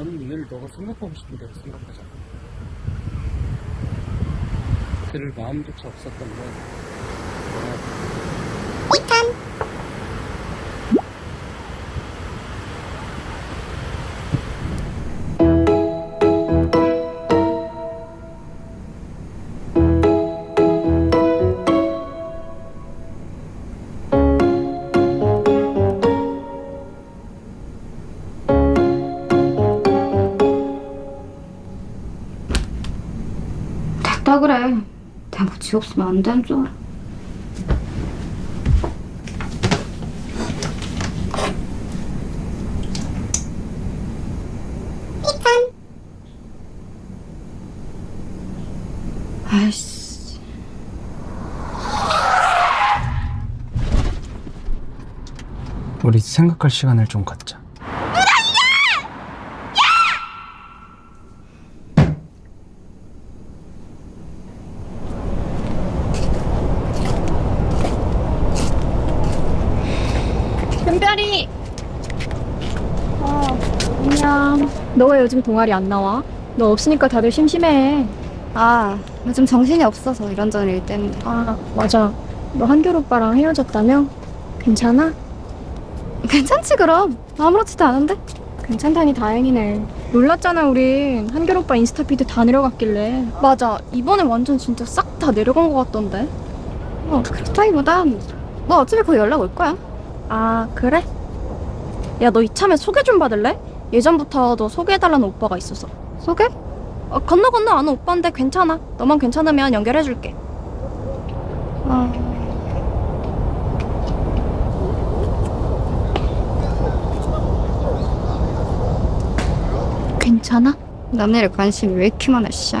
나는 얘를 너가 생각하고 싶은 대로 생각하잖아. 들을 마음조차 없었던 건 내가 됐다 그래. 내가 뭐 지옥 쓰면 안 되는 줄 알아. 아이씨. 우리 생각할 시간을 좀 갖자. 은별이. 어, 안녕. 너 왜 요즘 동아리 안 나와? 너 없으니까 다들 심심해. 아, 요즘 정신이 없어서 이런저런 일 때문에. 아, 맞아. 너 한결 오빠랑 헤어졌다며? 괜찮아? 괜찮지 그럼. 아무렇지도 않은데. 괜찮다니 다행이네. 놀랐잖아, 우린. 한결 오빠 인스타 피드 다 내려갔길래. 맞아. 이번에 완전 진짜 싹 다 내려간 것 같던데. 어, 그렇다기보단 뭐 어차피 곧 연락 올 거야. 아, 그래? 야, 너 이참에 소개 좀 받을래? 예전부터 너 소개해달라는 오빠가 있어서. 소개? 어, 건너 건너 아는 오빠인데 괜찮아. 너만 괜찮으면 연결해줄게. 어. 괜찮아? 남일에 관심이 왜 이렇게 많아, 씨.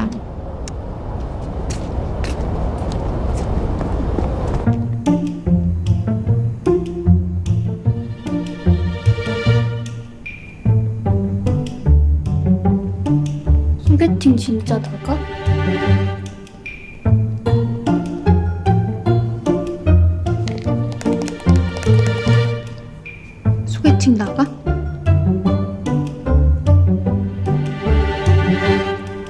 진짜 나가? 소개팅 나가?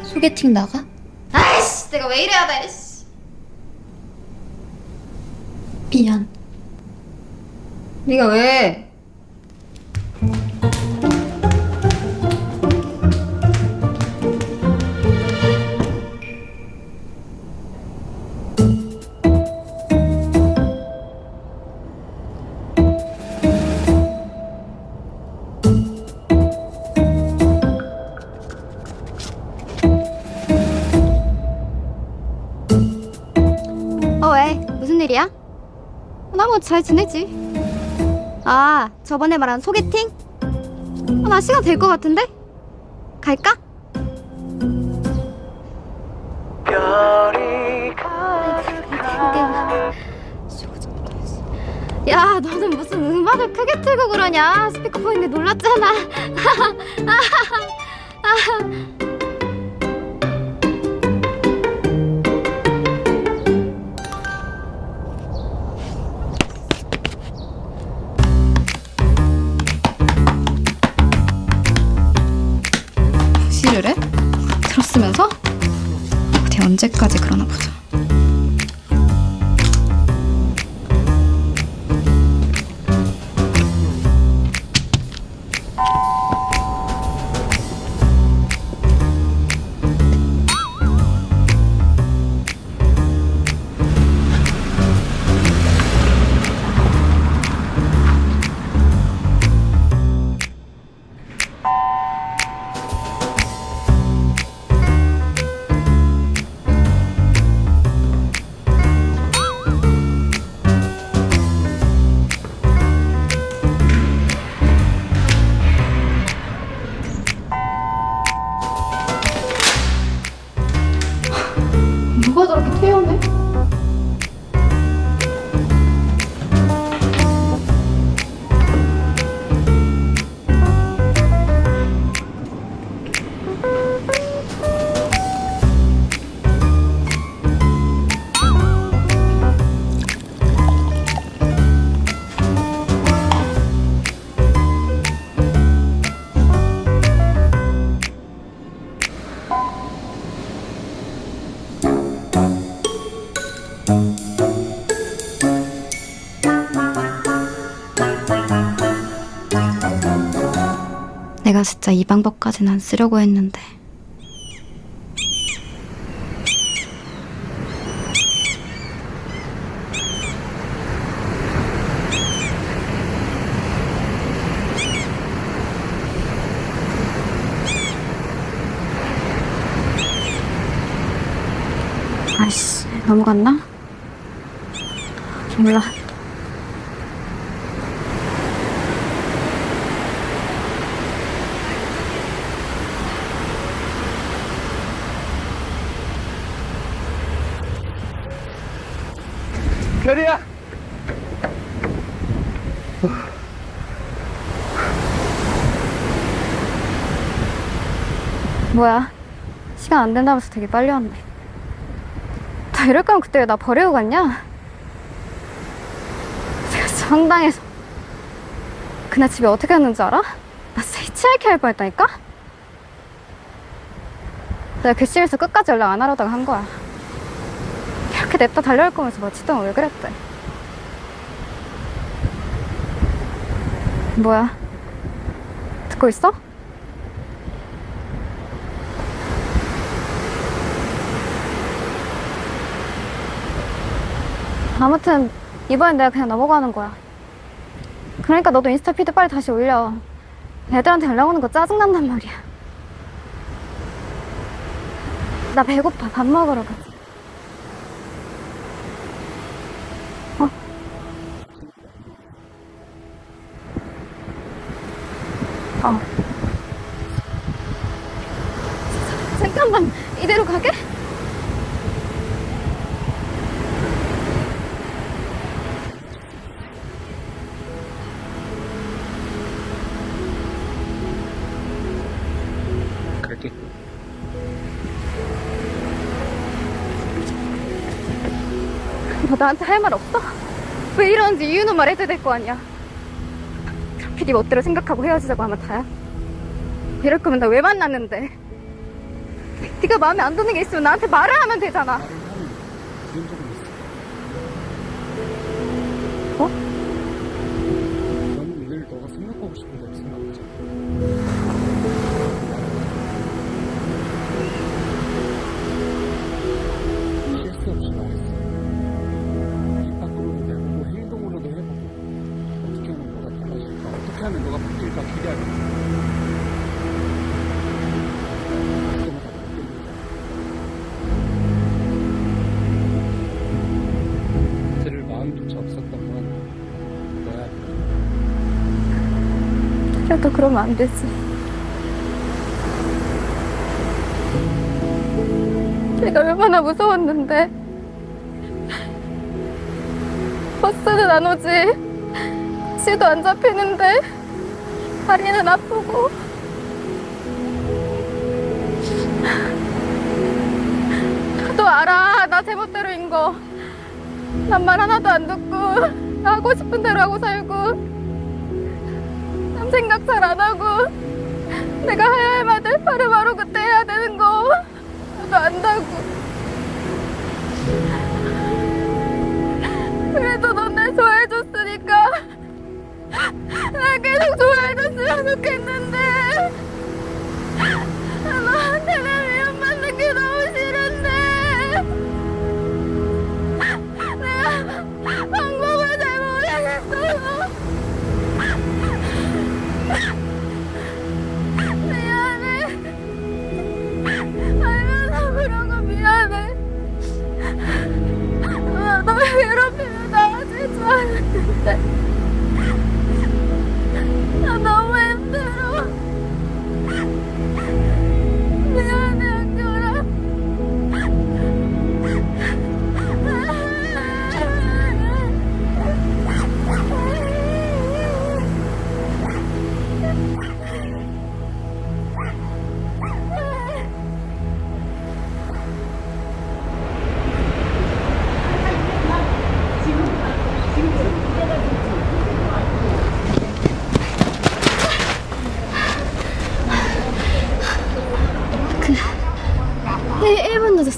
소개팅 나가? 아이씨, 내가 왜 이래야 돼, 씨. 미안. 네가 왜? 뭐 잘 지내지. 아, 저번에 말한 소개팅? 아, 나 시간 될 것 같은데? 갈까? 야, 너는 무슨 음악을 크게 틀고 그러냐? 스피커폰인데 놀랐잖아. 해? 들었으면서? 어디 언제까지 그러나 보자. 내가 진짜 이 방법까지는 안 쓰려고 했는데. 아이씨, 넘어갔나? 몰라. 별이야. 뭐야? 시간 안 된다면서 되게 빨리 왔네. 나 이럴 거면 그때 왜 나 버리고 갔냐? 내가 진짜 황당해서. 그날 집에 어떻게 갔는지 알아? 나 진짜 히치하이킹 할 뻔했다니까? 내가 괘씸해서 끝까지 연락 안 하려다가 한 거야. 이렇게 냅다 달려올 거면서 며칠 동안 왜 그랬대? 뭐야? 듣고 있어? 아무튼 이번엔 내가 그냥 넘어가는 거야. 그러니까 너도 인스타 피드 빨리 다시 올려. 애들한테 연락 오는 거 짜증난단 말이야. 나 배고파. 밥 먹으러 가자. 어. 잠깐만. 이대로 가게? 갈게. 너 나한테 할 말 없어? 왜 이러는지 이유는 말해도 될거 아니야. 네 멋대로 생각하고 헤어지자고 하면 다야. 이럴 거면 나 왜 만났는데? 네가 마음에 안 드는 게 있으면 나한테 말을 하면 되잖아. 어? 나는 늘 너가 생각하고 싶은 대로 생각하잖 그래도 그러면 안 되지. 내가 얼마나 무서웠는데. 버스는 안 오지. 시도 안 잡히는데. 다리는 아프고. 너 알아. 나 제멋대로인 거. 난 말 하나도 안 듣고. 나 하고 싶은 대로 하고 살고. 남 생각 잘 안 하고 내가 해야 할 말들 바로 바로 그때 해야 되는 거 나도 안다고. 그래도 넌 날 좋아해줬으니까 날 계속 좋아해줬으면 좋겠는데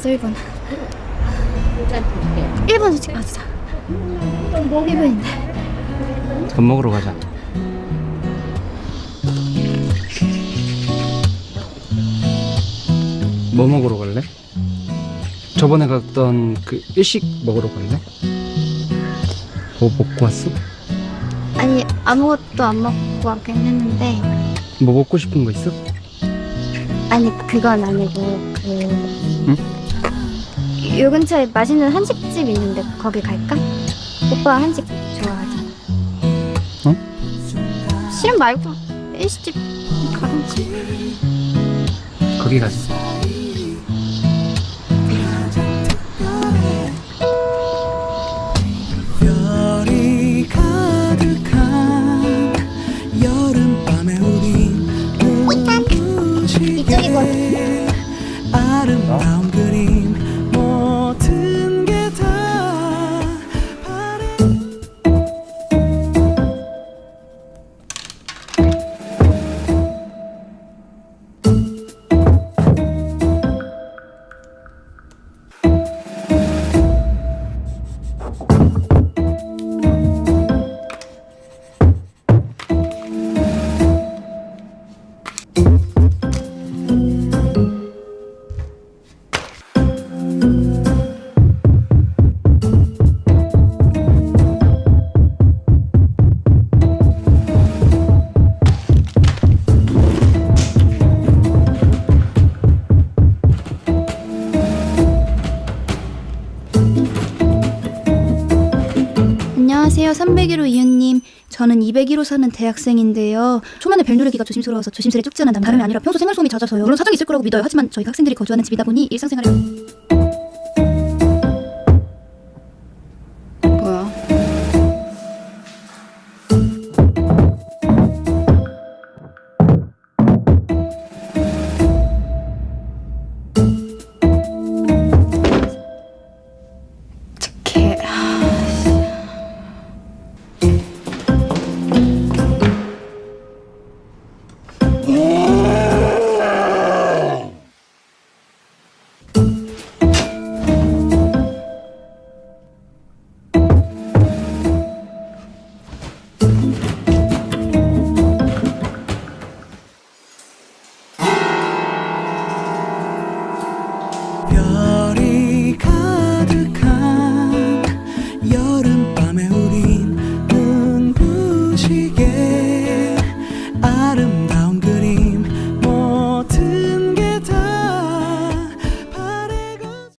일 1분 늦었어, 1분. 1분 지금 가자. 1분인데. 밥 먹으러 가자. 뭐 먹으러 갈래? 저번에 갔던 그 일식 먹으러 갈래? 뭐 먹고 왔어? 아니 아무것도 안 먹고 왔긴 했는데 뭐 먹고 싶은 거 있어? 아니 그건 아니고 그. 요 근처에 맛있는 한식집 있는데 거기 갈까? 오빠 한식 좋아하잖아. 어? 싫음 말고 일식집 가든지. 거기 가자. 별이 가득한 여름밤에 우린 눈부시게 아름다운 그림 안녕하세요. 301호 이은님. 저는 201호 사는 대학생인데요. 초면에 별 누르기가 조심스러워서 조심스레 남 다름이 아니라 평소 생활 소음이 잦아서요. 물론 사정이 있을 거라고 믿어요. 하지만 저희 학생들이 거주하는 집이다 보니 일상생활에